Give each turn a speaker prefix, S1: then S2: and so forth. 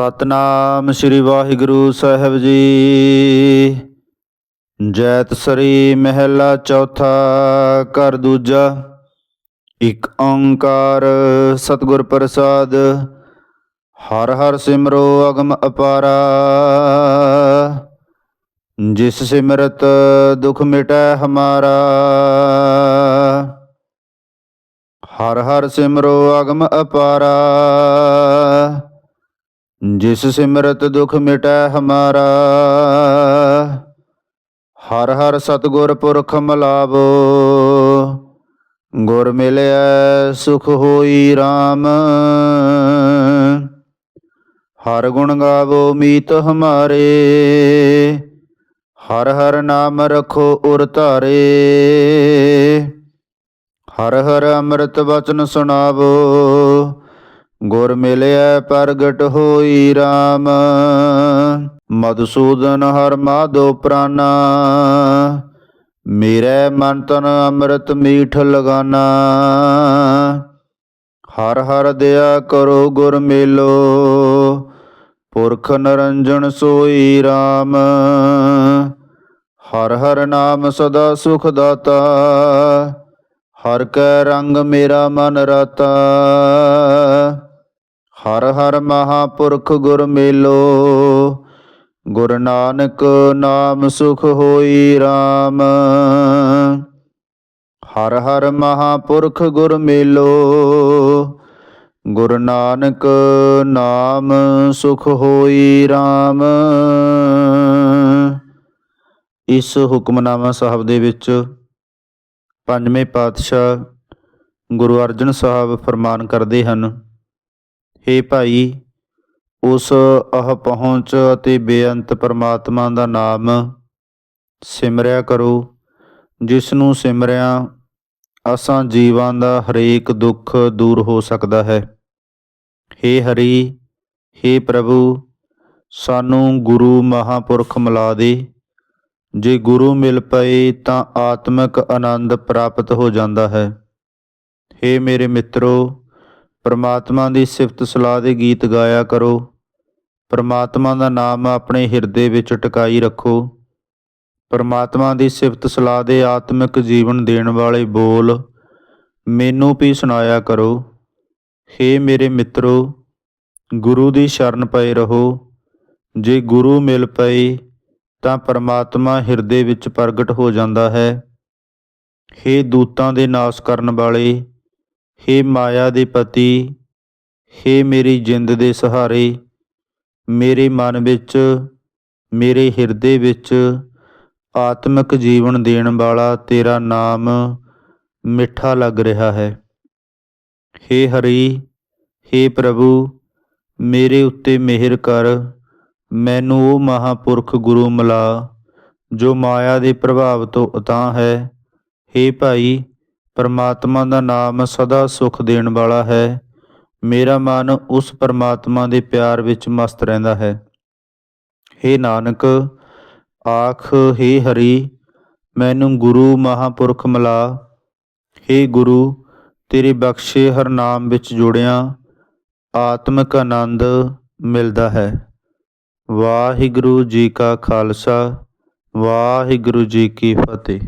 S1: ਸਤਨਾਮ ਸ੍ਰੀ ਵਾਹਿਗੁਰੂ ਸਾਹਿਬ ਜੀ। ਜੈਤ ਸਰੀ ਮਹਿਲਾ ਚੌਥਾ ਕਰ ਦੂਜਾ। ਇਕ ਓੰਕਾਰ ਸਤਿਗੁਰ ਪ੍ਰਸਾਦ। ਹਰ ਹਰ ਸਿਮਰੋ ਅਗਮ ਅਪਾਰਾ। ਜਿਸ ਸਿਮਰਤ ਦੁਖ ਮਿਟੈ ਹਮਾਰਾ। ਹਰ ਹਰ ਸਿਮਰੋ ਅਗਮ ਅਪਾਰਾ। ਜਿਸ ਸਿਮਰਤ ਦੁਖ ਮਿਟੈ ਹਮਾਰਾ, ਹਰ ਹਰ ਸਤਿਗੁਰ ਪੁਰਖ ਮਲਾਵੋ। ਗੁਰ ਮਿਲਿਆ ਸੁਖ ਹੋਈ RAM ਹਰ ਗੁਣ ਗਾਵੋ ਮੀਤ ਹਮਾਰੇ, ਹਰ ਹਰ ਨਾਮ ਰਖੋ ਉਰ ਧਾਰੇ, ਹਰ ਹਰ ਅੰਮ੍ਰਿਤ ਵਚਨ ਸੁਣਾਵੋ। ਗੁਰ ਮਿਲਿਆ ਪ੍ਰਗਟ ਹੋਈ RAM ਮਦਸੂਦਨ ਹਰ ਮਾਧੋ ਪ੍ਰਾਨਾ। ਮੇਰੇ ਮਨ ਤਨ ਅੰਮ੍ਰਿਤ ਮੀਠ ਲਗਾਨਾ। ਹਰ ਹਰ ਦਇਆ ਕਰੋ ਗੁਰ ਮੇਲੋ। ਪੁਰਖ ਨਰੰਜਨ ਸੋਈ RAM ਹਰ ਹਰ ਨਾਮ ਸਦਾ ਸੁਖ ਦਾਤਾ। ਹਰ ਕੈ ਰੰਗ ਮੇਰਾ ਮਨ ਰਾਤਾ। ਹਰ ਹਰ ਮਹਾਪੁਰਖ ਗੁਰ ਮੇਲੋ। ਗੁਰ ਨਾਨਕ ਨਾਮ ਸੁਖ ਹੋਈ RAM ਹਰ ਹਰ ਮਹਾਪੁਰਖ ਗੁਰ ਮੇਲੋ। ਗੁਰ ਨਾਨਕ ਨਾਮ ਸੁਖ ਹੋਈ RAM ਇਸ ਹੁਕਮਨਾਮਾ ਸਾਹਿਬ ਦੇ ਵਿੱਚ ਪੰਜਵੇਂ ਪਾਤਸ਼ਾਹ ਗੁਰੂ ਅਰਜਨ ਸਾਹਿਬ ਫਰਮਾਨ ਕਰਦੇ ਹਨ हे ਭਾਈ ਉਸ ਅਹ ਪਹੁੰਚ ਅਤੇ ਬੇਅੰਤ ਪਰਮਾਤਮਾ ਦਾ ਨਾਮ ਸਿਮਰਿਆ ਕਰੋ ਜਿਸ ਨੂੰ ਸਿਮਰਿਆ ਅਸਾਂ ਜੀਵਾਂ ਦਾ ਹਰੇਕ ਦੁੱਖ ਦੂਰ ਹੋ ਸਕਦਾ ਹੈ हे ਹਰੀ हे ਪ੍ਰਭੂ ਸਾਨੂੰ ਗੁਰੂ ਮਹਾਪੁਰਖ ਮਿਲਾ ਦੇ ਜੇ ਗੁਰੂ ਮਿਲ ਪਏ ਤਾਂ ਆਤਮਿਕ ਆਨੰਦ ਪ੍ਰਾਪਤ ਹੋ ਜਾਂਦਾ ਹੈ हे ਮੇਰੇ ਮਿੱਤਰੋ ਪਰਮਾਤਮਾ ਦੀ ਸਿਫਤ ਸਲਾਹ ਦੇ ਗੀਤ ਗਾਇਆ ਕਰੋ। ਪਰਮਾਤਮਾ ਦਾ ਨਾਮ ਆਪਣੇ ਹਿਰਦੇ ਵਿੱਚ ਟਿਕਾਈ ਰੱਖੋ। ਪਰਮਾਤਮਾ ਦੀ ਸਿਫਤ ਸਲਾਹ ਦੇ ਆਤਮਿਕ ਜੀਵਨ ਦੇਣ ਵਾਲੇ ਬੋਲ, ਮੈਨੂੰ ਵੀ ਸੁਣਾਇਆ ਕਰੋ। ਹੇ ਮੇਰੇ ਮਿੱਤਰੋ, ਗੁਰੂ ਦੀ ਸ਼ਰਨ ਪਏ ਰਹੋ। ਜੇ ਗੁਰੂ ਮਿਲ ਪਏ, ਤਾਂ ਪਰਮਾਤਮਾ ਹਿਰਦੇ ਵਿੱਚ ਪ੍ਰਗਟ ਹੋ ਜਾਂਦਾ ਹੈ। ਹੇ ਦੂਤਾਂ ਦੇ ਨਾਸ ਕਰਨ ਵਾਲੇ हे ਮਾਇਆ ਦੇ ਪਤੀ हे ਮੇਰੀ ਜਿੰਦ ਦੇ ਸਹਾਰੇ ਮੇਰੇ ਮਨ ਵਿੱਚ ਮੇਰੇ ਹਿਰਦੇ ਵਿੱਚ ਆਤਮਿਕ ਜੀਵਨ ਦੇਣ ਵਾਲਾ ਤੇਰਾ ਨਾਮ ਮਿੱਠਾ ਲੱਗ ਰਿਹਾ ਹੈ हे ਹਰੀ हे ਪ੍ਰਭੂ ਮੇਰੇ ਉੱਤੇ ਮਿਹਰ ਕਰ ਮੈਨੂੰ ਉਹ ਮਹਾਪੁਰਖ ਗੁਰੂ ਮਿਲਾ ਜੋ ਮਾਇਆ ਦੇ ਪ੍ਰਭਾਵ ਤੋਂ ਉਤਾਂਹ ਹੈ हे ਭਾਈ ਪਰਮਾਤਮਾ ਦਾ ਨਾਮ ਸਦਾ ਸੁਖ ਦੇਣ ਵਾਲਾ ਹੈ ਮੇਰਾ ਮਨ ਉਸ ਪਰਮਾਤਮਾ ਦੇ ਪਿਆਰ ਵਿੱਚ ਮਸਤ ਰਹਿੰਦਾ ਹੈ हे ਨਾਨਕ ਆਖ हे ਹਰੀ ਮੈਨੂੰ ਗੁਰੂ ਮਹਾਪੁਰਖ ਮਿਲਾ हे ਗੁਰੂ ਤੇਰੇ ਬਖਸ਼ੇ ਹਰ ਨਾਮ ਵਿੱਚ ਜੁੜਿਆ ਆਤਮਿਕ ਆਨੰਦ ਮਿਲਦਾ ਹੈ ਵਾਹਿਗੁਰੂ ਜੀ ਕਾ ਖਾਲਸਾ ਵਾਹਿਗੁਰੂ ਜੀ ਕੀ ਫਤਿਹ